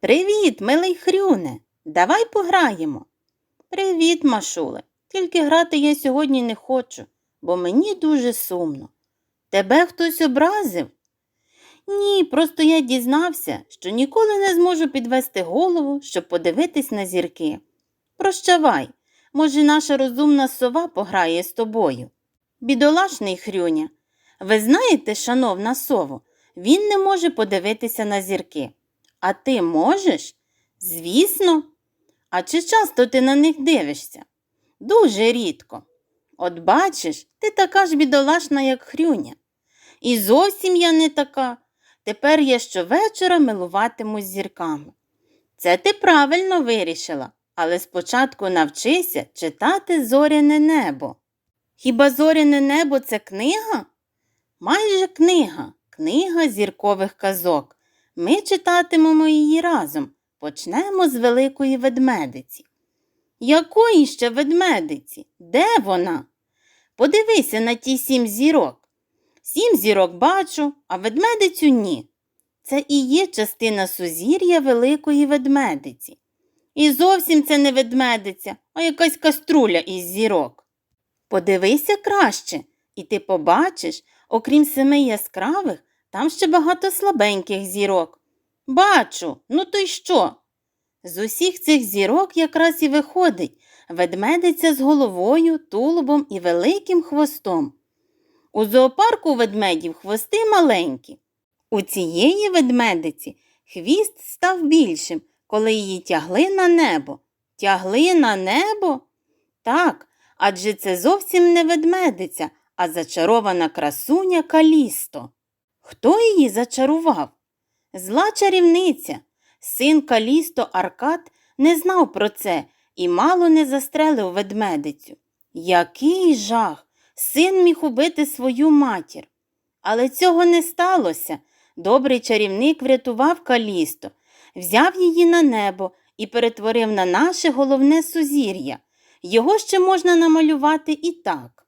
Привіт, милий Хрюне. Давай пограємо. Привіт, Машуле. Тільки грати я сьогодні не хочу, бо мені дуже сумно. Тебе хтось образив? Ні, просто я дізнався, що ніколи не зможу підвести голову, щоб подивитись на зірки. Прощавай, може, наша розумна сова пограє з тобою. Бідолашний Хрюня, ви знаєте, шановна сово, він не може подивитися на зірки. А ти можеш? Звісно. А чи часто ти на них дивишся? Дуже рідко. От бачиш, ти така ж бідолашна, як Хрюня. І зовсім я не така. Тепер я щовечора милуватимусь зірками. Це ти правильно вирішила, але спочатку навчися читати зоряне небо. Хіба зоряне небо це книга? Майже книга, книга зіркових казок. Ми читатимемо її разом. Почнемо з великої ведмедиці. Якої ще ведмедиці? Де вона? Подивися на ті сім зірок. Сім зірок бачу, а ведмедицю ні. Це і є частина сузір'я великої ведмедиці. І зовсім це не ведмедиця, а якась каструля із зірок. Подивися краще, і ти побачиш, окрім семи яскравих, там ще багато слабеньких зірок. Бачу, ну то й що? З усіх цих зірок якраз і виходить ведмедиця з головою, тулубом і великим хвостом. У зоопарку ведмедів хвости маленькі. У цієї ведмедиці хвіст став більшим, коли її тягли на небо. Тягли на небо? Так, адже це зовсім не ведмедиця, а зачарована красуня Калісто. Хто її зачарував? Зла чарівниця. Син Калісто Аркад не знав про це і мало не застрелив ведмедицю. Який жах! Син міг убити свою матір. Але цього не сталося. Добрий чарівник врятував Калісто, взяв її на небо і перетворив на наше головне сузір'я. Його ще можна намалювати і так.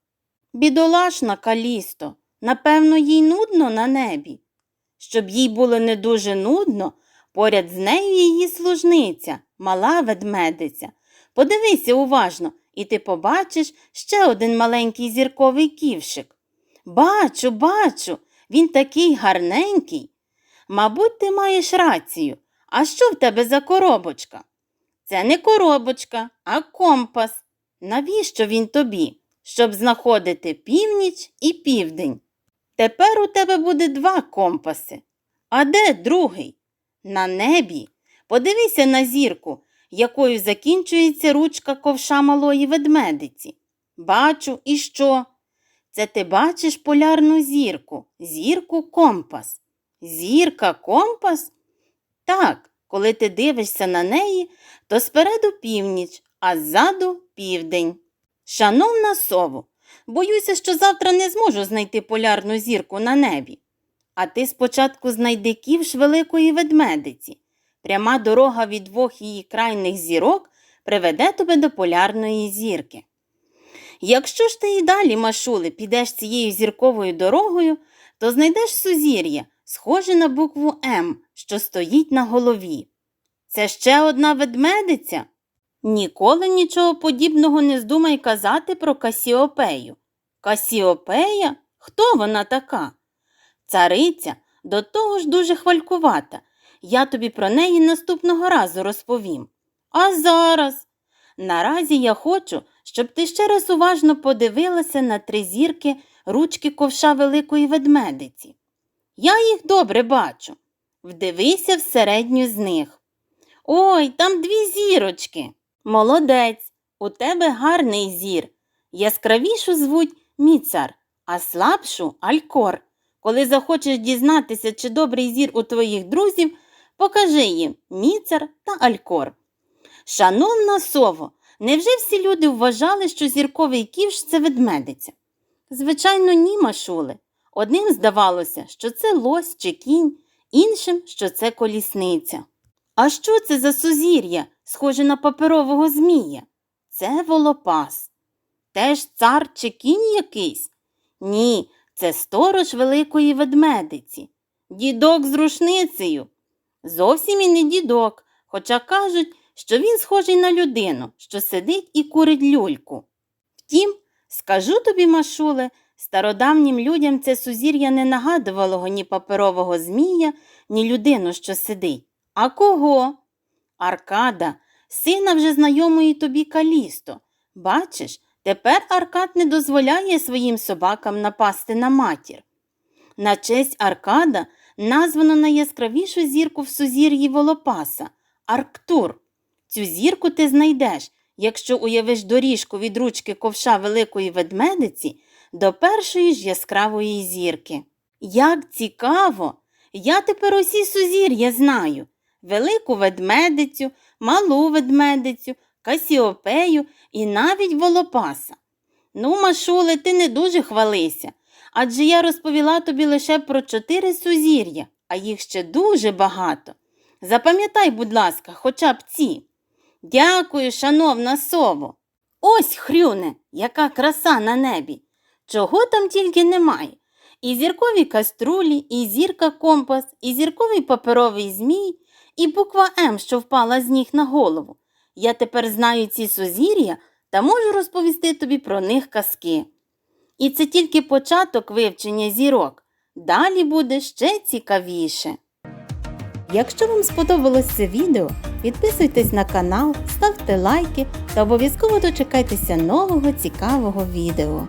Бідолашна Калісто, напевно, їй нудно на небі. Щоб їй було не дуже нудно, поряд з нею її служниця, мала ведмедиця. Подивися уважно, і ти побачиш ще один маленький зірковий ківшик. Бачу, бачу, він такий гарненький. Мабуть, ти маєш рацію. А що в тебе за коробочка? Це не коробочка, а компас. Навіщо він тобі? Щоб знаходити північ і південь. Тепер у тебе буде два компаси. А де другий? На небі. Подивися на зірку, якою закінчується ручка ковша малої ведмедиці. Бачу, і що? Це ти бачиш полярну зірку, зірку компас. Зірка компас? Так, коли ти дивишся на неї, то спереду північ, а ззаду південь. Шановна сово, боюся, що завтра не зможу знайти полярну зірку на небі. А ти спочатку знайди ківш великої ведмедиці. Пряма дорога від двох її крайних зірок приведе тебе до полярної зірки. Якщо ж ти і далі, Машули, підеш цією зірковою дорогою, то знайдеш сузір'я, схоже на букву М, що стоїть на голові. Це ще одна ведмедиця? Ніколи нічого подібного не здумай казати про Касіопею. Касіопея? Хто вона така? Цариця до того ж дуже хвалькувата. Я тобі про неї наступного разу розповім. А зараз. Наразі я хочу, щоб ти ще раз уважно подивилася на три зірки ручки ковша великої ведмедиці. Я їх добре бачу. Вдивися в середню з них. Ой, там дві зірочки. Молодець, у тебе гарний зір. Яскравішу звуть міцар, а слабшу алькор. Коли захочеш дізнатися, чи добрий зір у твоїх друзів, покажи їм міцар та алькор. Шановна сово, невже всі люди вважали, що зірковий ківш це ведмедиця? Звичайно, ні, Машуле. Одним здавалося, що це лось чи кінь, іншим, що це колісниця. А що це за сузір'я, схоже на паперового змія? Це волопас. Теж цар чи кінь якийсь? Ні, це сторож великої ведмедиці. Дідок з рушницею. Зовсім і не дідок, хоча кажуть, що він схожий на людину, що сидить і курить люльку. Втім, скажу тобі, Машуле, стародавнім людям це сузір'я не нагадувало ні паперового змія, ні людину, що сидить. А кого? Аркада, сина вже знайомої тобі Калісто. Бачиш, тепер Аркад не дозволяє своїм собакам напасти на матір. На честь Аркада названо найяскравішу зірку в сузір'ї Волопаса Арктур. Цю зірку ти знайдеш, якщо уявиш доріжку від ручки ковша великої ведмедиці до першої ж яскравої зірки. Як цікаво! Я тепер усі сузір'я знаю велику ведмедицю, малу ведмедицю, касіопею і навіть волопаса. Ну, Машуле, ти не дуже хвалися, адже я розповіла тобі лише про чотири сузір'я, а їх ще дуже багато. Запам'ятай, будь ласка, хоча б ці. Дякую, шановна сово. Ось, хрюне, яка краса на небі. Чого там тільки немає. І зіркові каструлі, і зірка компас, і зірковий паперовий змій, і буква М, що впала з ніг на голову. Я тепер знаю ці сузір'я та можу розповісти тобі про них казки. І це тільки початок вивчення зірок. Далі буде ще цікавіше. Якщо вам сподобалось це відео, підписуйтесь на канал, ставте лайки та обов'язково дочекайтеся нового цікавого відео.